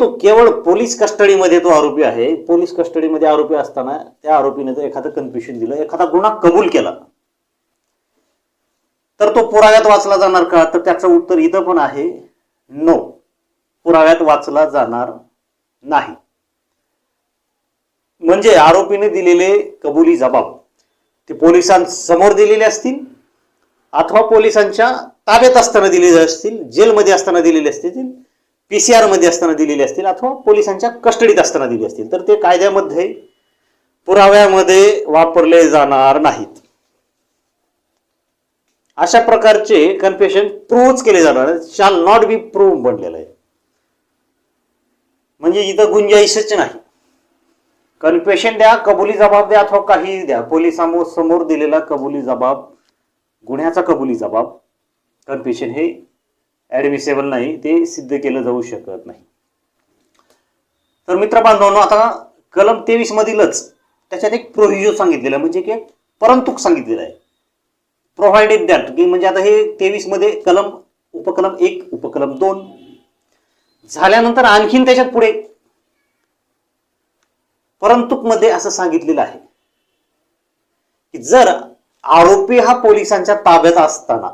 तो केवळ पोलीस कस्टडीमध्ये तो आरोपी आहे. पोलीस कस्टडीमध्ये आरोपी असताना त्या आरोपीने जर एखादं कन्फ्युशन दिलं एखादा गुन्हा कबूल केला तर तो पुराव्यात वाचला जाणार का? तर त्याचं उत्तर इथं पण आहे नो पुराव्यात वाचला जाणार नाही. म्हणजे आरोपीने दिलेले कबुली जबाब ते पोलिसांसमोर दिलेले असतील अथवा पोलिसांच्या ताब्यात असताना दिलेले असतील जेलमध्ये असताना दिलेले असतील पी सी मध्ये असताना दिलेले असतील अथवा पोलिसांच्या कस्टडीत असताना दिले असतील तर ते कायद्यामध्ये पुराव्यामध्ये वापरले जाणार नाहीत. अशा प्रकारचे कन्फेशन प्रूव्हच केले जाणार शाल नॉट बी प्रूव्ह बनलेलं आहे. म्हणजे इथं गुंजाईशच नाही. कन्फेशन द्या कबुली जबाब द्या अथवा काही द्या. पोलिसांसमोर समोर दिलेला कबुली जबाब गुन्ह्याचा कबुली जबाब कन्फेशन हे ऍडमिसेबल नाही ते सिद्ध केलं जाऊ शकत नाही. तर मित्र बांधवांनो आता कलम तेवीस मधीलच त्याच्यात एक प्रोव्हिजन सांगितलेलं म्हणजे की परंतु परंतुक सांगितलेलं आहे. प्रोव्हाइडेड दॅट की म्हणजे आता हे तेवीसमध्ये कलम उपकलम एक उपकलम दोन. झाल्यानंतर आणखीन त्याच्यात पुढे परंतुकमध्ये असं सांगितलेलं आहे की जर आरोपी हा पोलिसांच्या ताब्यात असताना